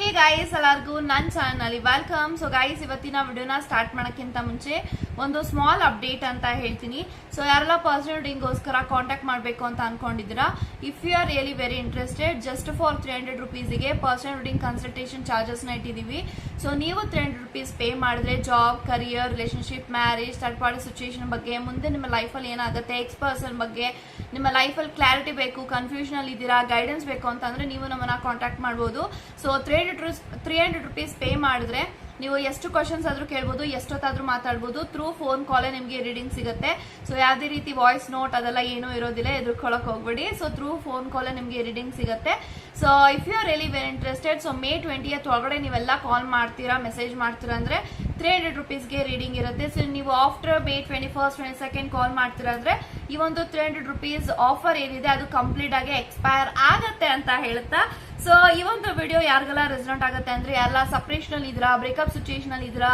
ಹೇ ಗಾಯಸ್ ಎಲ್ಲರಿಗೂ ನನ್ನ channel welcome so ಗಾಯಸ್ ಇವತ್ತಿನ ವಿಡಿಯೋನ ಸ್ಟಾರ್ಟ್ ಮಾಡೋಕ್ಕಿಂತ ಮುಂಚೆ ಒಂದು ಸ್ಮಾಲ್ ಅಪ್ಡೇಟ್ ಅಂತ ಹೇಳ್ತೀನಿ. ಸೊ ಯಾರೆಲ್ಲ ಪರ್ಸನಲ್ ಡಿಂಗೋಸ್ಕರ ಕಾಂಟ್ಯಾಕ್ಟ್ ಮಾಡಬೇಕು ಅಂತ ಅನ್ಕೊಂಡಿದ್ದೀರಾ? If you are really very interested just for three hundred ರುಪೀಸಿಗೆ personal reading consultation ಚಾರ್ಜಸ್ನ ಇಟ್ಟಿದ್ದೀವಿ. ಸೊ ನೀವು ತ್ರೀ ಹಂಡ್ರೆಡ್ ರುಪೀಸ್ ಪೇ ಮಾಡಿದ್ರೆ job career relationship marriage third party situation ಬಗ್ಗೆ, ಮುಂದೆ ನಿಮ್ಮ ಲೈಫಲ್ಲಿ ಏನಾಗುತ್ತೆ ಎಕ್ಸ್ ಪರ್ಸನ್ ಬಗ್ಗೆ, ನಿಮ್ಮ ಲೈಫಲ್ಲಿ ಕ್ಲಾರಿಟಿ ಬೇಕು ಕನ್ಫ್ಯೂಷನಲ್ಲಿ ಇದ್ದೀರಾ ಗೈಡೆನ್ಸ್ ಬೇಕು ಅಂತಂದರೆ ನೀವು ನಮ್ಮನ್ನು ಕಾಂಟ್ಯಾಕ್ಟ್ ಮಾಡ್ಬೋದು. So three hundred three hundred rupees pay ಮಾಡಿದ್ರೆ ನೀವು ಎಷ್ಟು ಕ್ವಶನ್ಸ್ ಆದ್ರೂ ಕೇಳ್ಬೋದು, ಎಷ್ಟೊತ್ತಾದರೂ ಮಾತಾಡ್ಬೋದು ಥ್ರೂ ಫೋನ್ ಕಾಲೇ ನಿಮಗೆ ರೀಡಿಂಗ್ ಸಿಗುತ್ತೆ. ಸೊ ಯಾವುದೇ ರೀತಿ ವಾಯ್ಸ್ ನೋಟ್ ಅದೆಲ್ಲ ಏನೂ ಇರೋದಿಲ್ಲ ಎದುರ್ಕೊಳಕ್ ಹೋಗ್ಬೇಡಿ. ಸೊ ಥ್ರೂ ಫೋನ್ ಕಾಲೇ ನಿಮಗೆ ರೀಡಿಂಗ್ ಸಿಗುತ್ತೆ. So if you are really very interested so May twentieth ಒಳಗಡೆ ನೀವೆಲ್ಲ ಕಾಲ್ ಮಾಡ್ತೀರಾ ಮೆಸೇಜ್ ಮಾಡ್ತೀರಾ ಅಂದ್ರೆ ತ್ರೀ ಹಂಡ್ರೆಡ್ ರುಪೀಸ್ಗೆ ರೀಡಿಂಗ್ ಇರುತ್ತೆ. ಸೊ ನೀವು after May twenty first twenty second call ಮಾಡ್ತೀರಾ ಅಂದ್ರೆ ಈ ಒಂದು ತ್ರೀ ಹಂಡ್ರೆಡ್ ರುಪೀಸ್ ಆಫರ್ ಏನಿದೆ, ಅದು ಕಂಪ್ಲೀಟ್ ಆಗಿ ಎಕ್ಸ್ಪೈರ್ ಆಗತ್ತೆ ಅಂತ ಹೇಳುತ್ತಾ? ಸೊ ಈ ಒಂದು ವಿಡಿಯೋ ಯಾರಿಗೆಲ್ಲ ರೆಸನೆಂಟ್ ಆಗುತ್ತೆ ಅಂದ್ರೆ ಎಲ್ಲ ಸಪ್ರೇಷನ್ ಅಲ್ಲಿ ಇದ್ರ ಬ್ರೇಕಪ್ ಸಿಚುಯೇಷನ್ ಅಲ್ಲಿ ಇದ್ರ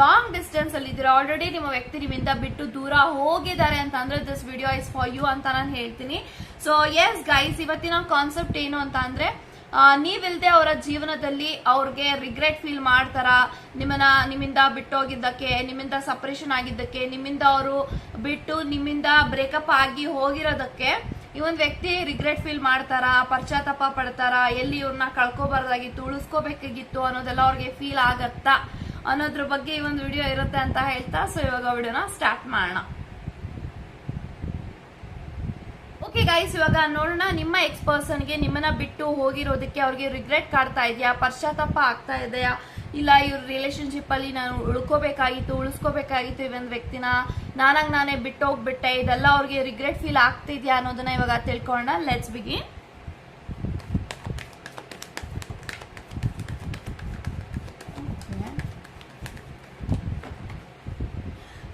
ಲಾಂಗ್ ಡಿಸ್ಟೆನ್ಸ್ ಅಲ್ಲಿ ಇದ್ರ ಆಲ್ರೆಡಿ ನಿಮ್ಮ ವ್ಯಕ್ತಿ ನಿಮ್ಮಿಂದ ಬಿಟ್ಟು ದೂರ ಹೋಗಿದ್ದಾರೆ ಅಂತ ಅಂದ್ರೆ this video is for you ಅಂತ ನಾನು ಹೇಳ್ತೀನಿ. ಸೊ ಎಸ್ ಗೈಸ್ ಇವತ್ತಿನ ಕಾನ್ಸೆಪ್ಟ್ ಏನು ಅಂತ ಅಂದ್ರೆ ನೀವಿಲ್ದೆ ಅವರ ಜೀವನದಲ್ಲಿ ಅವ್ರಿಗೆ ರಿಗ್ರೆಟ್ ಫೀಲ್ ಮಾಡ್ತಾರ, ನಿಮ್ಮನ್ನ, ನಿಮ್ಮಿಂದ ಬಿಟ್ಟೋಗಿದ್ದಕ್ಕೆ, ನಿಮ್ಮಿಂದ ಸಪ್ರೇಷನ್ ಆಗಿದ್ದಕ್ಕೆ, ನಿಮ್ಮಿಂದ ಅವರು ಬಿಟ್ಟು ನಿಮ್ಮಿಂದ ಬ್ರೇಕಪ್ ಆಗಿ ಹೋಗಿರೋದಕ್ಕೆ ಈ ಒಂದು ವ್ಯಕ್ತಿ ರಿಗ್ರೆಟ್ ಫೀಲ್ ಮಾಡ್ತಾರ, ಪಶ್ಚಾತ್ತಾಪ ಪಡ್ತಾರ, ಎಲ್ಲಿ ಇವ್ರನ್ನ ಕಳ್ಕೊಬಾರ್ದಾಗಿತ್ತು ಉಳಿಸ್ಕೋಬೇಕಾಗಿತ್ತು ಅನ್ನೋದೆಲ್ಲ ಅವ್ರಿಗೆ ಫೀಲ್ ಆಗತ್ತಾ ಅನ್ನೋದ್ರ ಬಗ್ಗೆ ಈ ಒಂದು ವಿಡಿಯೋ ಇರುತ್ತೆ ಅಂತ ಹೇಳ್ತಾ ಸೊ ಇವಾಗ ವಿಡಿಯೋನ ಸ್ಟಾರ್ಟ್ ಮಾಡೋಣ. ಓಕೆ ಗೈಸ್ ಇವಾಗ ನೋಡೋಣ, ನಿಮ್ಮ ಎಕ್ಸ್ ಪರ್ಸನ್ಗೆ ನಿಮ್ಮನ್ನ ಬಿಟ್ಟು ಹೋಗಿರೋದಕ್ಕೆ ಅವ್ರಿಗೆ ರಿಗ್ರೆಟ್ ಕಾಡ್ತಾ ಇದೆಯಾ, ಪಶ್ಚಾತ್ತಾಪ ಆಗ್ತಾ ಇದೆಯಾ? ಇಲ್ಲ, ಇವ್ರ ರಿಲೇಶನ್ಶಿಪ್ ಅಲ್ಲಿ ನಾನು ಉಳ್ಕೋಬೇಕಾಗಿತ್ತು, ಉಳಿಸ್ಕೋಬೇಕಾಗಿತ್ತು ಇವನ್ ವ್ಯಕ್ತಿನ. ನಾನಾಗ್ ನಾನೇ ಬಿಟ್ಟು ಹೋಗ್ಬಿಟ್ಟೆ ಇದೆಲ್ಲ ಅವ್ರಿಗೆ ರಿಗ್ರೆಟ್ ಫೀಲ್ ಆಗ್ತಿದ್ಯಾ ಅನ್ನೋದನ್ನ ಇವಾಗ ತಿಳ್ಕೊಳ್ಳೋಣ. ಲೆಟ್ಸ್ ಬಿಗಿ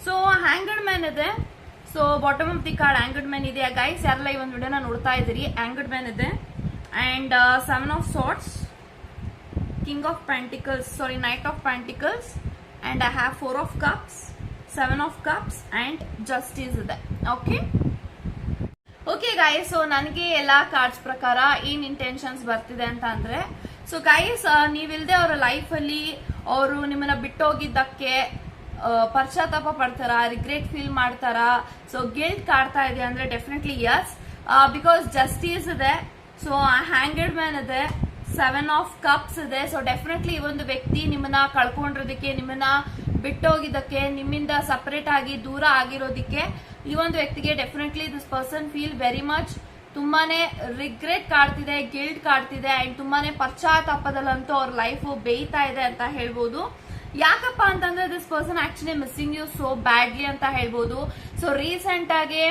ಸೊ ಹ್ಯಾಂಗಡ್ ಮ್ಯಾನ್ ಇದೆ. So bottom of the card hanged man ಇದೆ ಗೈಸ್ ಯಾರೆಲ್ಲ ಈ ಒಂದು ವಿಡಿಯೋನ ನೋಡ್ತಾ ಇದ್ದೀರಿ? ಆಂಗಡ್ ಮ್ಯಾನ್ ಇದೆ. And seven of swords king of pentacles sorry knight of pentacles and I have four of cups seven of cups and justice ಇದೆ. Okay okay guys so ನನಗೆ ಎಲ್ಲ ಕಾರ್ಡ್ಸ್ ಪ್ರಕಾರ ಏನ್ ಇಂಟೆನ್ಷನ್ಸ್ ಬರ್ತಿದೆ ಅಂತ ಅಂದ್ರೆ ಸೊ ಗೈಸ್ ನೀವಿಲ್ದೆ ಅವರ ಲೈಫಲ್ಲಿ ಅವರು ನಿಮ್ಮನ್ನ ಬಿಟ್ಟೋಗಿದ್ದಕ್ಕೆ ಪಶ್ಚಾತ್ತಾಪ ಪಡ್ತಾರ ರಿಗ್ರೆಟ್ ಫೀಲ್ ಮಾಡ್ತಾರ ಸೊ ಗಿಲ್ಟ್ ಕಾಡ್ತಾ ಇದೆ ಅಂದ್ರೆ ಡೆಫಿನೆಟ್ಲಿ ಯಸ್ ಬಿಕಾಸ್ ಜಸ್ಟಿಸ್ ಇದೆ ಸೊ ಹ್ಯಾಂಗೆಡ್ ಮ್ಯಾನ್ ಇದೆ ಸೆವೆನ್ ಆಫ್ ಕಪ್ಸ್ ಇದೆ. ಸೊ ಡೆಫಿನೆಟ್ಲಿ ಈ ಒಂದು ವ್ಯಕ್ತಿ ನಿಮ್ಮನ್ನ ಕಳ್ಕೊಂಡಿರೋದಕ್ಕೆ, ನಿಮ್ಮನ್ನ ಬಿಟ್ಟೋಗಿದ್ದಕ್ಕೆ, ನಿಮ್ಮಿಂದ ಸಪರೇಟ್ ಆಗಿ ದೂರ ಆಗಿರೋದಕ್ಕೆ ಈ ಒಂದು ವ್ಯಕ್ತಿಗೆ definitely this person feel very much ತುಂಬಾನೇ ರಿಗ್ರೆಟ್ ಕಾಡ್ತಿದೆ ಗಿಲ್ಟ್ ಕಾಡ್ತಿದೆ ಅಂಡ್ ತುಂಬಾನೇ ಪಶ್ಚಾತ್ತಾಪದಲ್ಲಂತೂ ಅವ್ರ ಲೈಫ್ ಬೇಯ್ತಾ ಇದೆ ಅಂತ ಹೇಳ್ಬೋದು. ಯಾಕಪ್ಪ ಅಂತಂದ್ರೆ this person actually missing you so badly ಅಂತ ಹೇಳ್ಬೋದು. ಸೊ ರೀಸೆಂಟ್ ಆಗಿ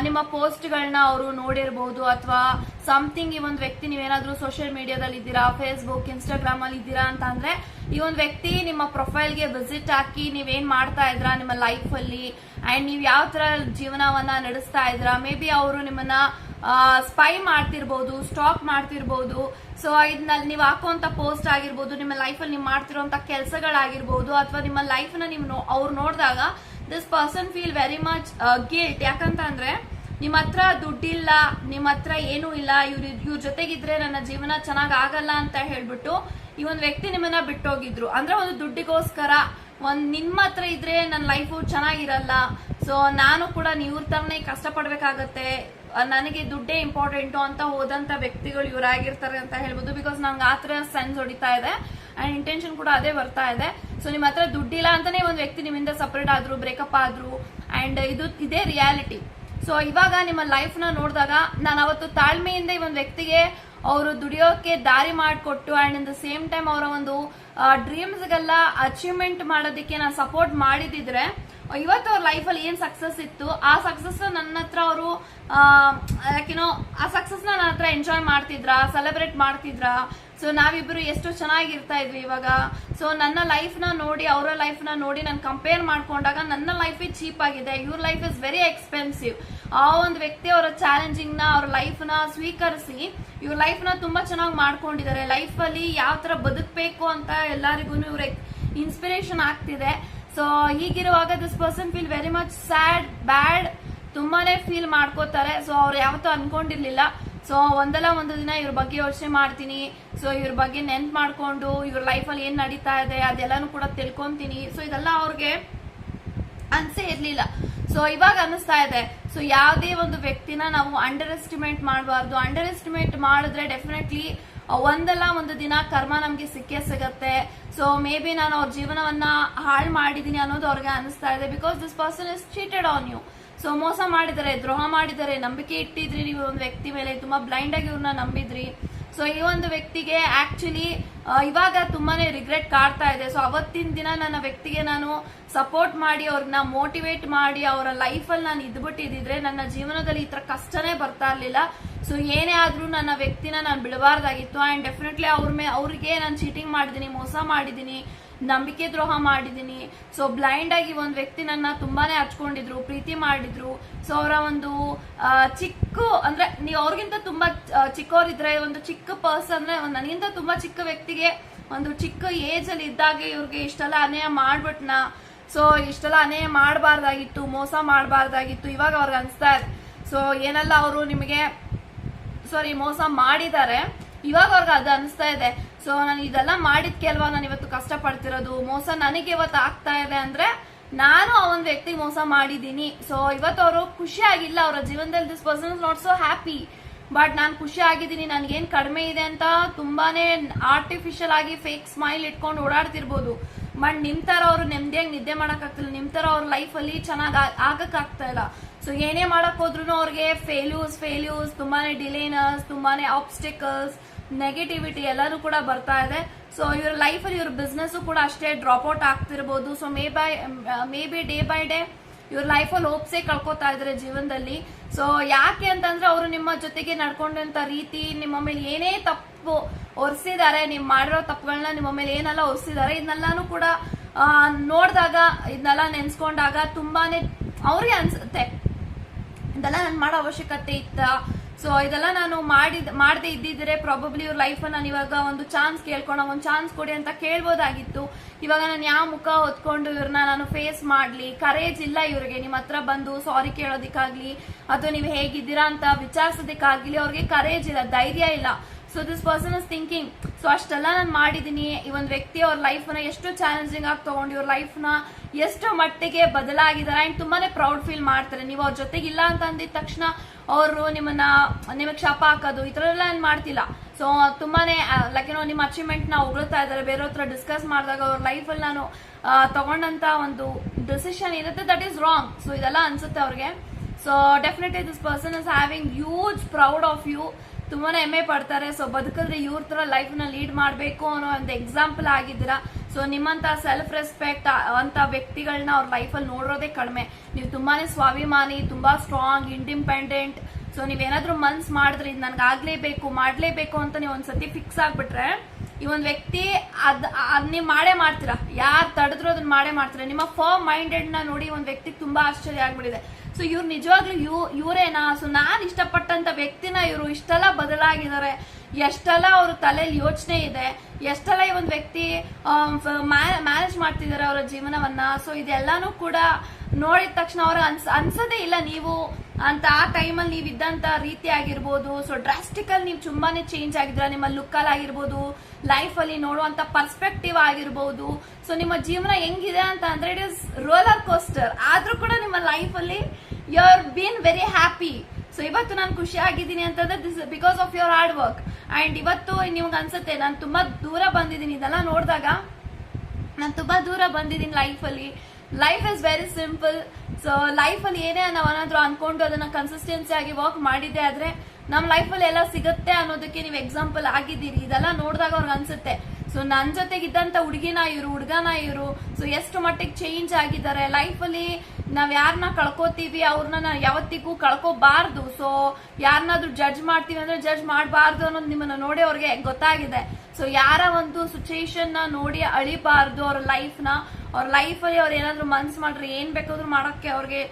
ನಿಮ್ಮ ಪೋಸ್ಟ್ಗಳನ್ನ ಅವರು ನೋಡಿರಬಹುದು ಅಥವಾ ಸಮಥಿಂಗ್ ಈ ಒಂದು ವ್ಯಕ್ತಿ ನೀವೇನಾದ್ರೂ ಸೋಷಿಯಲ್ ಮೀಡಿಯಾದಲ್ಲಿ ಇದ್ದೀರಾ ಫೇಸ್ಬುಕ್ ಇನ್ಸ್ಟಾಗ್ರಾಮ್ ಅಲ್ಲಿ ಇದ್ದೀರಾ ಅಂತ ಅಂದ್ರೆ ಈ ಒಂದು ವ್ಯಕ್ತಿ ನಿಮ್ಮ ಪ್ರೊಫೈಲ್ಗೆ ವಿಸಿಟ್ ಹಾಕಿ ನೀವೇನ್ ಮಾಡ್ತಾ ಇದ್ರಾ ನಿಮ್ಮ ಲೈಫ್ ಅಲ್ಲಿ ಅಂಡ್ ನೀವು ಯಾವ ತರ ಜೀವನವನ್ನ ನಡೆಸ್ತಾ ಇದ್ರಾ ಮೇ ಬಿ ಅವರು ನಿಮ್ಮನ್ನ ಸ್ಪೈ ಮಾಡ್ತಿರ್ಬೋದು ಸ್ಟಾಕ್ ಮಾಡ್ತಿರ್ಬೋದು. ಸೊ ಇದ್ನಲ್ಲಿ ನೀವು ಹಾಕುವಂತ ಪೋಸ್ಟ್ ಆಗಿರ್ಬೋದು, ನಿಮ್ಮ ಲೈಫಲ್ಲಿ ನೀವು ಮಾಡ್ತಿರುವಂತ ಕೆಲಸಗಳಾಗಿರ್ಬೋದು ಅಥವಾ ನಿಮ್ಮ ನೀವು ನೋ- ಅವ್ರು ನೋಡಿದಾಗ this person feel very much guilt ಯಾಕಂತ ಅಂದ್ರೆ ನಿಮ್ಮ ಹತ್ರ ದುಡ್ಡಿಲ್ಲ ನಿಮ್ಮ ಹತ್ರ ಏನೂ ಇಲ್ಲ, ಇವ್ರ ಇವ್ರ ಜೊತೆಗಿದ್ರೆ ನನ್ನ ಜೀವನ ಚೆನ್ನಾಗ್ ಆಗಲ್ಲ ಅಂತ ಹೇಳ್ಬಿಟ್ಟು ಈ ಒಂದು ವ್ಯಕ್ತಿ ನಿಮ್ಮನ್ನ ಬಿಟ್ಟೋಗಿದ್ರು. ಅಂದ್ರೆ ಒಂದು ದುಡ್ಡಿಗೋಸ್ಕರ, ಒಂದ್ ನಿಮ್ಮ ಹತ್ರ ಇದ್ರೆ ನನ್ನ ಲೈಫು ಚೆನ್ನಾಗಿರಲ್ಲ ಸೊ ನಾನು ಕೂಡ ನೀವ್ರ ತರನೇ ಕಷ್ಟ ಪಡ್ಬೇಕಾಗತ್ತೆ ನನಗೆ ದುಡ್ಡೇ ಇಂಪಾರ್ಟೆಂಟು ಅಂತ ಹೋದಂತ ವ್ಯಕ್ತಿಗಳು ಇವರಾಗಿರ್ತಾರೆ ಅಂತ ಹೇಳ್ಬೋದು ಬಿಕಾಸ್ ನಂಗೆ ಆ ಥರ ಸೆನ್ಸ್ ಹೊಡಿತಾ ಇದೆ ಅಂಡ್ ಇಂಟೆನ್ಷನ್ ಕೂಡ ಅದೇ ಬರ್ತಾ ಇದೆ. ಸೊ ನಿಮ್ಮ ಹತ್ರ ದುಡ್ಡಿಲ್ಲ ಅಂತಾನೆ ಒಂದು ವ್ಯಕ್ತಿ ನಿಮ್ಮಿಂದ ಸಪರೇಟ್ ಆದ್ರು ಬ್ರೇಕಪ್ ಆದ್ರು ಅಂಡ್ ಇದು ಇದೇ ರಿಯಾಲಿಟಿ ಸೊ ಇವಾಗ ನಿಮ್ಮ ಲೈಫ್ನ ನೋಡಿದಾಗ ನಾನು ಅವತ್ತು ತಾಳ್ಮೆಯಿಂದ ಈ ಒಂದು ವ್ಯಕ್ತಿಗೆ ಅವರು ದುಡಿಯೋಕೆ ದಾರಿ ಮಾಡಿಕೊಟ್ಟು and in the same time ಅವರ ಒಂದು ಡ್ರೀಮ್ಸ್ಗೆಲ್ಲ ಅಚೀವ್ಮೆಂಟ್ ಮಾಡೋದಕ್ಕೆ ನಾನು ಸಪೋರ್ಟ್ ಮಾಡಿದಿದ್ರೆ, ಇವತ್ತು ಅವ್ರ ಲೈಫಲ್ಲಿ ಏನು ಸಕ್ಸಸ್ ಇತ್ತು, ಆ ಸಕ್ಸಸ್ ನನ್ನ ಹತ್ರ ಅವರು ಯಾಕೆನೋ ಆ ಸಕ್ಸಸ್ ನನ್ನ ಹತ್ರ ಎಂಜಾಯ್ ಮಾಡ್ತಿದ್ರಾ ಸೆಲೆಬ್ರೇಟ್ ಮಾಡ್ತಿದ್ರ ಸೊ ನಾವಿಬ್ರು ಎಷ್ಟು ಚೆನ್ನಾಗಿರ್ತಾ ಇದ್ವಿ ಇವಾಗ. ಸೊ ನನ್ನ ಲೈಫ್ನ ನೋಡಿ, ಅವರ ಲೈಫ್ನ ನೋಡಿ ನಾನು ಕಂಪೇರ್ ಮಾಡ್ಕೊಂಡಾಗ ನನ್ನ ಲೈಫ್ ಚೀಪ್ ಆಗಿದೆ. ಇವ್ರ ಲೈಫ್ ಇಸ್ ವೆರಿ ಎಕ್ಸ್ಪೆನ್ಸಿವ್ ಆ ಒಂದು ವ್ಯಕ್ತಿ ಅವರ ಚಾಲೆಂಜಿಂಗ್ನ, ಅವ್ರ ಲೈಫ್ನ ಸ್ವೀಕರಿಸಿ, ಇವ್ರ ಲೈಫ್ನ ತುಂಬಾ ಚೆನ್ನಾಗಿ ಮಾಡ್ಕೊಂಡಿದ್ದಾರೆ ಲೈಫ್ ಅಲ್ಲಿ ಯಾವ ಥರ ಬದುಕಬೇಕು ಅಂತ ಎಲ್ಲರಿಗೂ ಇವ್ರ ಇನ್ಸ್ಪಿರೇಷನ್ ಆಗ್ತಿದೆ. ಸೊ ಹೀಗಿರುವಾಗ this person feel very much sad bad ತುಂಬಾನೇ ಫೀಲ್ ಮಾಡ್ಕೋತಾರೆ. ಸೊ ಅವ್ರು ಯಾವತ್ತೂ ಅನ್ಕೊಂಡಿರ್ಲಿಲ್ಲ. ಸೊ ಒಂದಲ್ಲ ಒಂದು ದಿನ ಇವ್ರ ಬಗ್ಗೆ ಯೋಚನೆ ಮಾಡ್ತೀನಿ. ಸೊ ಇವ್ರ ಬಗ್ಗೆ ನೆನ್ಪು ಮಾಡ್ಕೊಂಡು, ಇವ್ರ ಲೈಫಲ್ಲಿ ಏನ್ ನಡೀತಾ ಇದೆ ಅದೆಲ್ಲಾನು ಕೂಡ ತಿಳ್ಕೊಂತೀನಿ. ಸೊ ಇದೆಲ್ಲ ಅವ್ರಿಗೆ ಅನ್ಸೇ ಇರ್ಲಿಲ್ಲ. ಸೊ ಇವಾಗ ಅನಿಸ್ತಾ ಇದೆ. ಸೊ ಯಾವುದೇ ಒಂದು ವ್ಯಕ್ತಿನ ನಾವು ಅಂಡರ್ ಎಸ್ಟಿಮೇಟ್ ಮಾಡಬಾರ್ದು. ಅಂಡರ್ ಎಸ್ಟಿಮೇಟ್ ಮಾಡಿದ್ರೆ ಡೆಫಿನೆಟ್ಲಿ ಒಂದಲ್ಲ ಒಂದು ದಿನ ಕರ್ಮ ನಮ್ಗೆ ಸಿಕ್ಕೇ ಸಿಗತ್ತೆ. ಸೊ ಮೇ ಬಿ ನಾನು ಅವ್ರ ಜೀವನವನ್ನ ಹಾಳು ಮಾಡಿದೀನಿ ಅನ್ನೋದು ಅವ್ರಿಗೆ ಅನಿಸ್ತಾ ಇದೆ. Because this person is cheated on you so ಮೋಸ ಮಾಡಿದ್ದಾರೆ, ದ್ರೋಹ ಮಾಡಿದ್ದಾರೆ, ನಂಬಿಕೆ ಇಟ್ಟಿದ್ರಿ ನೀವು ಒಂದು ವ್ಯಕ್ತಿ ಮೇಲೆ, ತುಂಬಾ ಬ್ಲೈಂಡ್ ಆಗಿ ಇವ್ರನ್ನ ನಂಬಿದ್ರಿ. ಸೊ ಈ ಒಂದು ವ್ಯಕ್ತಿಗೆ ಆಕ್ಚುಲಿ ಇವಾಗ ತುಂಬಾನೇ ರಿಗ್ರೆಟ್ ಕಾಡ್ತಾ ಇದೆ. ಸೊ ಅವತ್ತಿನ ದಿನ ನನ್ನ ವ್ಯಕ್ತಿಗೆ ನಾನು ಸಪೋರ್ಟ್ ಮಾಡಿ, ಅವ್ರನ್ನ ಮೋಟಿವೇಟ್ ಮಾಡಿ, ಅವರ ಲೈಫಲ್ಲಿ ನಾನು ಇದ್ಬಿಟ್ಟಿದ್ರೆ ನನ್ನ ಜೀವನದಲ್ಲಿ ಈ ತರ ಕಷ್ಟನೇ ಬರ್ತಾ ಇರ್ಲಿಲ್ಲ. ಸೊ ಏನೇ ಆದ್ರೂ ನನ್ನ ವ್ಯಕ್ತಿನ ನಾನು ಬಿಡಬಾರ್ದಾಗಿತ್ತು. ಅಂಡ್ ಡೆಫಿನೆಟ್ಲಿ ಅವ್ರ ಮೇ, ಅವ್ರಿಗೆ ನಾನು ಚೀಟಿಂಗ್ ಮಾಡಿದ್ದೀನಿ, ಮೋಸ ಮಾಡಿದ್ದೀನಿ. ನಂಬಿಕೆ ದ್ರೋಹ ಮಾಡಿದ್ದೀನಿ ಸೊ ಬ್ಲೈಂಡ್ ಆಗಿ ಒಂದು ವ್ಯಕ್ತಿ ನನ್ನ ತುಂಬಾನೇ ಹಚ್ಕೊಂಡಿದ್ರು, ಪ್ರೀತಿ ಮಾಡಿದ್ರು. ಸೊ ಅವರ ಒಂದು ಚಿಕ್ಕ, ಅಂದ್ರೆ ನೀವು ಅವ್ರಿಗಿಂತ ತುಂಬಾ ಚಿಕ್ಕವರಿದ್ರೆ ಒಂದು ಚಿಕ್ಕ ಪರ್ಸನ್ ಅಂದ್ರೆ ನನಗಿಂತ ತುಂಬಾ ಚಿಕ್ಕ ವ್ಯಕ್ತಿಗೆ ಒಂದು ಚಿಕ್ಕ ಏಜ್ ಅಲ್ಲಿ ಇದ್ದಾಗೆ ಇವ್ರಿಗೆ ಇಷ್ಟೆಲ್ಲ ಅನ್ಯಾಯ ಮಾಡ್ಬಿಟ್ನ. ಸೊ ಇಷ್ಟೆಲ್ಲ ಅನ್ಯಾಯ ಮಾಡಬಾರ್ದಾಗಿತ್ತು, ಮೋಸ ಮಾಡಬಾರ್ದಾಗಿತ್ತು, ಇವಾಗ ಅವ್ರಿಗೆ ಅನ್ಸ್ತಾ ಇದೆ. ಸೊ ಏನೆಲ್ಲ ಅವರು ನಿಮಗೆ ಸಾರಿ ಮೋಸ ಮಾಡಿದ್ದಾರೆ. ಇವಾಗ ಅವ್ರಿಗೆ ಅದು ಅನಿಸ್ತಾ ಇದೆ. ಸೊ ನಾನು ಇದೆಲ್ಲ ಮಾಡಿದ್ಕೆ ಅಲ್ವಾ? ನಾನು ಇವತ್ತು ಕಷ್ಟ ಪಡ್ತಿರೋದು ಮೋಸ ನನಗೆ ಇವತ್ತು ಆಗ್ತಾ ಇದೆ ಅಂದ್ರೆ ನಾನು ಆ ಒಂದು ವ್ಯಕ್ತಿ ಮೋಸ ಮಾಡಿದ್ದೀನಿ. ಸೊ ಇವತ್ತು ಅವರು ಖುಷಿ ಆಗಿಲ್ಲ. ಅವರ ಜೀವನದಲ್ಲಿ this person is not so happy but ನಾನು ಖುಷಿ ಆಗಿದ್ದೀನಿ. ನನ್ಗೇನ್ ಕಡಿಮೆ ಇದೆ ಅಂತ ತುಂಬಾನೇ ಆರ್ಟಿಫಿಷಿಯಲ್ ಆಗಿ ಫೇಕ್ ಸ್ಮೈಲ್ ಇಟ್ಕೊಂಡು ಓಡಾಡ್ತಿರ್ಬೋದು. ಬಟ್ ನಿಮ್ ತರ ಅವ್ರು ನೆಮ್ಮದಿಯಾಗಿ ನಿದ್ದೆ ಮಾಡಕ್ ಆಗ್ತಿಲ್ಲ ನಿಮ್ ತರ ಅವ್ರ ಲೈಫ್ ಅಲ್ಲಿ ಚೆನ್ನಾಗಿ ಆಗಕ್ ಆಗ್ತಾ ಇಲ್ಲ. ಸೊ ಏನೇ ಮಾಡಕ್ ಹೋದ್ರು ಅವ್ರಿಗೆ ಫೇಲ್ಯೂರ್ಸ್ ಫೇಲ್ಯೂರ್ಸ್ ತುಂಬಾನೇ ಡಿಲೇನರ್ಸ್ ತುಂಬಾನೇ ಆಬ್ಸ್ಟಿಕಲ್ಸ್ ನೆಗೆಟಿವಿಟಿ ಎಲ್ಲರೂ ಕೂಡ ಬರ್ತಾ ಇದೆ. ಸೊ ಇವ್ರ ಲೈಫಲ್ಲಿ ಇವ್ರ ಬಿಸ್ನೆಸ್ ಕೂಡ ಅಷ್ಟೇ drop out ಆಗ್ತಿರ್ಬೋದು. So may by maybe day by day ಇವ್ರ ಲೈಫಲ್ಲಿ ಹೋಪ್ಸೇ ಕಳ್ಕೊತಾ ಇದ್ರೆ ಜೀವನದಲ್ಲಿ. ಸೊ ಯಾಕೆ ಅಂತಂದ್ರೆ ಅವರು ನಿಮ್ಮ ಜೊತೆಗೆ ನಡ್ಕೊಂಡಂತ ರೀತಿ, ನಿಮ್ಮ ಮೇಲೆ ಏನೇ ತಪ್ಪು ಒರೆಸಿದ್ದಾರೆ ನೀವು ಮಾಡಿರೋ ತಪ್ಪುಗಳನ್ನ ನಿಮ್ಮ ಮೇಲೆ ಏನೆಲ್ಲ ಒರೆಸಿದ್ದಾರೆ ಇದನ್ನೆಲ್ಲಾನು ಕೂಡ ನೋಡಿದಾಗ, ಇದನ್ನೆಲ್ಲ ನೆನ್ಸ್ಕೊಂಡಾಗ ತುಂಬಾನೇ ಅವ್ರಿಗೆ ಅನ್ಸುತ್ತೆ. ಇದೆಲ್ಲ ನಾನು ಮಾಡೋ ಅವಶ್ಯಕತೆ ಇತ್ತ? ಸೊ ಇದೆಲ್ಲ ನಾನು ಮಾಡಿದ, ಮಾಡದೇ ಇದ್ದಿದ್ರೆ ಪ್ರಾಬಬ್ಲಿ ಇವ್ರ ಲೈಫ್ ನಾನು ಇವಾಗ ಒಂದು ಚಾನ್ಸ್ ಕೇಳ್ಕೊಂಡು ಒಂದು ಚಾನ್ಸ್ ಕೊಡಿ ಅಂತ ಕೇಳ್ಬೋದಾಗಿತ್ತು. ಇವಾಗ ನಾನು ಯಾವ ಮುಖ ಹೊತ್ಕೊಂಡು ಇವ್ರನ್ನ ನಾನು ಫೇಸ್ ಮಾಡ್ಲಿ ಕರೇಜ್ ಇಲ್ಲ ಇವ್ರಿಗೆ ನಿಮ್ಮ ಹತ್ರ ಬಂದು ಸಾರಿ ಕೇಳೋದಿಕ್ಕಾಗ್ಲಿ, ಅಥವಾ ನೀವು ಹೇಗಿದ್ದೀರಾ ಅಂತ ವಿಚಾರಿಸೋದಕ್ಕಾಗ್ಲಿ, ಅವ್ರಿಗೆ ಕರೇಜ್ ಇಲ್ಲ, ಧೈರ್ಯ ಇಲ್ಲ. So this person is thinking so ಅಷ್ಟೆಲ್ಲ ನಾನು ಮಾಡಿದೀನಿ, ಈ ಒಂದು ವ್ಯಕ್ತಿ ಅವ್ರ ಲೈಫ್ನ ಎಷ್ಟು ಚಾಲೆಂಜಿಂಗ್ ಆಗಿ ತಗೊಂಡು ಇವ್ರ ಲೈಫ್ನ ಎಷ್ಟು ಮಟ್ಟಿಗೆ ಬದಲಾಗಿದ್ದಾರೆ ಆ್ಯಂಡ್ ತುಂಬಾ ಪ್ರೌಡ್ ಫೀಲ್ ಮಾಡ್ತಾರೆ. ನೀವು ಅವ್ರ ಜೊತೆಗೆ ಇಲ್ಲ ಅಂತ ಅಂದಿದ ತಕ್ಷಣ ಅವರು ನಿಮ್ಮನ್ನ, ನಿಮಗೆ ಶಾಪ ಹಾಕೋದು, ಈ ಥರ ಎಲ್ಲ ಏನು ಮಾಡ್ತಿಲ್ಲ. ಸೊ ತುಂಬಾನೇ ಲೈಕ್ ಏನೋ ನಿಮ್ಮ ಅಚೀವ್ಮೆಂಟ್ನ ಉಗುಳ್ತಾ ಇದ್ದಾರೆ ಬೇರೆ ಹತ್ರ ಡಿಸ್ಕಸ್ ಮಾಡಿದಾಗ ಅವ್ರ ಲೈಫಲ್ಲಿ ನಾನು ತಗೊಂಡಂತ ಒಂದು ಡಿಸಿಷನ್ ಇರುತ್ತೆ ದಟ್ ಈಸ್ ರಾಂಗ್ ಸೊ ಇದೆಲ್ಲ ಅನ್ಸುತ್ತೆ ಅವ್ರಿಗೆ. So definitely this person is having huge proud of you ತುಂಬಾನೇ ಹೆಮ್ಮೆ ಪಡ್ತಾರೆ. ಸೊ ಬದುಕಿದ್ರೆ ಇವ್ರ ತರ ಲೈಫ್ನ ಲೀಡ್ ಮಾಡಬೇಕು ಅನ್ನೋ ಒಂದು ಎಕ್ಸಾಂಪಲ್ ಆಗಿದ್ದೀರಾ? ಸೊ ನಿಮ್ಮಂತ ಸೆಲ್ಫ್ ರೆಸ್ಪೆಕ್ಟ್ ಅಂತ ವ್ಯಕ್ತಿಗಳನ್ನ ಅವ್ರ ಲೈಫಲ್ಲಿ ನೋಡೋದೇ ಕಡಿಮೆ. ನೀವು ತುಂಬಾನೇ ಸ್ವಾಭಿಮಾನಿ, ತುಂಬಾ ಸ್ಟ್ರಾಂಗ್ ಇಂಡಿಪೆಂಡೆಂಟ್ ಸೊ ನೀವೇನಾದ್ರೂ ಮನ್ಸ್ ಮಾಡಿದ್ರೆ ಇದು ನನ್ಗೆ ಆಗ್ಲೇಬೇಕು, ಮಾಡ್ಲೇಬೇಕು ಅಂತ ನೀವು ಒಂದ್ಸತಿ ಫಿಕ್ಸ್ ಆಗ್ಬಿಟ್ರೆ, ಈ ಒಂದು ವ್ಯಕ್ತಿ ಅದ್ ಅದ್ ನೀವು ಮಾಡೇ ಮಾಡ್ತೀರಾ? ಯಾರು ತಡೆದ್ರು ಅದನ್ನ ಮಾಡೇ ಮಾಡ್ತೀರಾ? ನಿಮ್ಮ ಫರ್ಮ್ ಮೈಂಡೆಡ್ನ ನೋಡಿ ಒಂದು ವ್ಯಕ್ತಿ ತುಂಬಾ ಆಶ್ಚರ್ಯ ಆಗ್ಬಿಟ್ಟಿದೆ. ಸೊ ಇವ್ರು ನಿಜವಾಗ್ಲೂ ಇವ್ ಇವರೇನಾ? ಸೊ ನಾನು ಇಷ್ಟಪಟ್ಟಂತ ವ್ಯಕ್ತಿನ ಇವರು ಇಷ್ಟೆಲ್ಲ ಬದಲಾಗಿದ್ದಾರೆ. ಎಷ್ಟೆಲ್ಲ ಅವ್ರ ತಲೆಯಲ್ಲಿ ಯೋಚನೆ ಇದೆ, ಎಷ್ಟೆಲ್ಲ ಈ ಒಂದು ವ್ಯಕ್ತಿ ಮ್ಯಾನೇಜ್ ಮಾಡ್ತಿದ್ದಾರೆ ಅವರ ಜೀವನವನ್ನ, ಸೊ ಇದೆಲ್ಲಾನು ಕೂಡ ನೋಡಿದ ತಕ್ಷಣ ಅವ್ರ ಅನ್ಸ್, ಅನ್ಸದೇ ಇಲ್ಲ ನೀವು ಅಂತ, ಆ ಟೈಮಲ್ಲಿ ನೀವು ಇದ್ದಂತ ರೀತಿ ಆಗಿರ್ಬೋದು, ಸೊ ಡ್ರಾಸ್ಟಿಕಲ್ ನೀವು ತುಂಬಾನೇ ಚೇಂಜ್ ಆಗಿದ್ರ ನಿಮ್ಮ ಲುಕ್ಕಲ್ಲಿ ಆಗಿರ್ಬೋದು ಲೈಫ್ ಅಲ್ಲಿ ನೋಡುವಂತ ಪರ್ಸ್ಪೆಕ್ಟಿವ್ ಆಗಿರ್ಬೋದು, ಸೊ ನಿಮ್ಮ ಜೀವನ ಹೆಂಗಿದೆ ಅಂತ ಅಂದ್ರೆ ಇಟ್ ಇಸ್ ರೋಲರ್ ಕೋಸ್ಟರ್ ಆದ್ರೂ ಕೂಡ ನಿಮ್ಮ ಲೈಫ್ ಅಲ್ಲಿ you are been very happy so ಇವತ್ತು ನಾನು ಖುಷಿ ಆಗಿದ್ದೀನಿ ಅಂತಂದ್ರೆ this because of your hard work and ಇವತ್ತು ನಿಮ್ಗೆ ಅನ್ಸುತ್ತೆ, ನಾನು ತುಂಬಾ ದೂರ ಬಂದಿದ್ದೀನಿ. ಇದೆಲ್ಲ ನೋಡಿದಾಗ ನಾನು ತುಂಬಾ ದೂರ ಬಂದಿದ್ದೀನಿ ಲೈಫಲ್ಲಿ life is very simple so ಲೈಫಲ್ಲಿ ಏನೇ ನಾವು ಏನಾದರೂ ಅನ್ಕೊಂಡು ಅದನ್ನ ಕನ್ಸಿಸ್ಟೆನ್ಸಿ ಆಗಿ ವರ್ಕ್ ಮಾಡಿದ್ದೆ ಆದ್ರೆ ನಮ್ಮ ಲೈಫಲ್ಲಿ ಎಲ್ಲ ಸಿಗುತ್ತೆ ಅನ್ನೋದಕ್ಕೆ ನೀವು ಎಕ್ಸಾಂಪಲ್ ಆಗಿದ್ದೀರಿ. ಇದೆಲ್ಲ ನೋಡಿದಾಗ ಅವ್ರಿಗೆ ಅನ್ಸುತ್ತೆ. ಸೊ ನನ್ನ ಜೊತೆಗಿದ್ದಂತ ಹುಡುಗಿನ ಇವರು, ಹುಡುಗನ ಇವರು ಸೊ ಎಷ್ಟು ಮಟ್ಟಿಗೆ ಚೇಂಜ್ ಆಗಿದ್ದಾರೆ? ಲೈಫಲ್ಲಿ ನಾವ್ ಯಾರನ್ನ ಕಳ್ಕೊತೀವಿ ಅವ್ರನ್ನ ನಾವು ಯಾವತ್ತಿಗೂ ಕಳ್ಕೋಬಾರ್ದು. ಸೊ ಯಾರನ್ನಾದ್ರೂ ಜಡ್ಜ್ ಮಾಡ್ತೀವಿ ಅಂದ್ರೆ ಜಡ್ಜ್ ಮಾಡಬಾರ್ದು ಅನ್ನೋದು ನಿಮ್ಮನ್ನ ನೋಡಿ ಅವ್ರಿಗೆ ಗೊತ್ತಾಗಿದೆ. ಸೊ ಯಾರ ಒಂದು ಸಿಚುಯೇಷನ್ನ ನೋಡಿ ಅಳಿಬಾರ್ದು ಅವ್ರ ಲೈಫ್ನ. ಅವ್ರ ಲೈಫ್ ಅಲ್ಲಿ ಅವ್ರು ಏನಾದ್ರು ಮನ್ಸ್ ಮಾಡ್ರೆ ಏನ್ ಬೇಕಾದ್ರೂ ಮಾಡಕ್ಕೆ ಅವ್ರಿಗೆ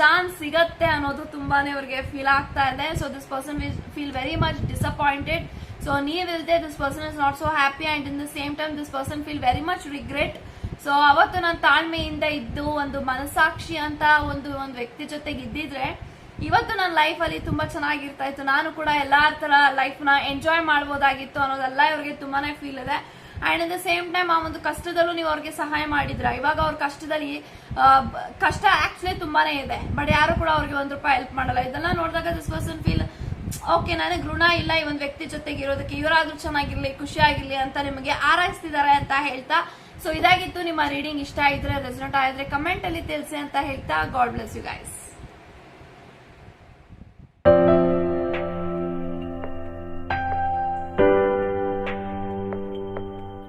ಚಾನ್ಸ್ ಸಿಗತ್ತೆ ಅನ್ನೋದು ತುಂಬಾನೇ ಅವ್ರಿಗೆ ಫೀಲ್ ಆಗ್ತಾ ಇದೆ. So this person feel very much disappointed so ನೀವಿಲ್ದೆ this person is not so happy and in the same time this person feel very much regret so ಅವತ್ತು ನಾನು ತಾಳ್ಮೆಯಿಂದ ಇದ್ದು ಒಂದು ಮನಸ್ಸಾಕ್ಷಿ ಅಂತ ಒಂದು ಒಂದು ವ್ಯಕ್ತಿ ಜೊತೆಗೆ ಇದ್ದಿದ್ರೆ, ಇವತ್ತು ನನ್ನ ಲೈಫಲ್ಲಿ ತುಂಬಾ ಚೆನ್ನಾಗಿರ್ತಾ ಇತ್ತು. ನಾನು ಕೂಡ ಎಲ್ಲಾ ತರ ಲೈಫ್ನ ಎಂಜಾಯ್ ಮಾಡ್ಬೋದಾಗಿತ್ತು ಅನ್ನೋದೆಲ್ಲ ಇವ್ರಿಗೆ ತುಂಬಾನೇ ಫೀಲ್ ಇದೆ. And in the same time ಆ ಒಂದು ಕಷ್ಟದಲ್ಲೂ ನೀವು ಅವ್ರಿಗೆ ಸಹಾಯ ಮಾಡಿದ್ರ? ಇವಾಗ ಅವ್ರ ಕಷ್ಟದಲ್ಲಿ ಕಷ್ಟ ಆಕ್ಚುಲಿ ತುಂಬಾನೇ ಇದೆ. ಬಟ್ ಯಾರು ಕೂಡ ಅವ್ರಿಗೆ ಒಂದ್ ರೂಪಾಯಿ ಹೆಲ್ಪ್ ಮಾಡಲ್ಲ. ಇದೆಲ್ಲ ನೋಡಿದಾಗ ದಿಸ್ ಪರ್ಸನ್ ಫೀಲ್ ಓಕೆ, ನನಗೆ ಋಣ ಇಲ್ಲ, ಈ ಒಂದು ವ್ಯಕ್ತಿ ಜೊತೆಗೆ ಇರೋದಕ್ಕೆ ಇವರಾದ್ರೂ ಚೆನ್ನಾಗಿರ್ಲಿ, ಖುಷಿ ಆಗಿರ್ಲಿ ಅಂತ ನಿಮಗೆ ಆರೈಸ್ತಿದ್ದಾರೆ ಅಂತ ಹೇಳ್ತಾ. ಸೊ ಇದಾಗಿತ್ತು, ನಿಮ್ಮ ರೀಡಿಂಗ್ ಇಷ್ಟ ಇದ್ರೆ ರೆಸಲ್ಟ್ ಆದ್ರೆ ಕಮೆಂಟ್ ಅಲ್ಲಿ ತಿಳಿಸಿ ಅಂತ ಹೇಳ್ತಾ. God bless you guys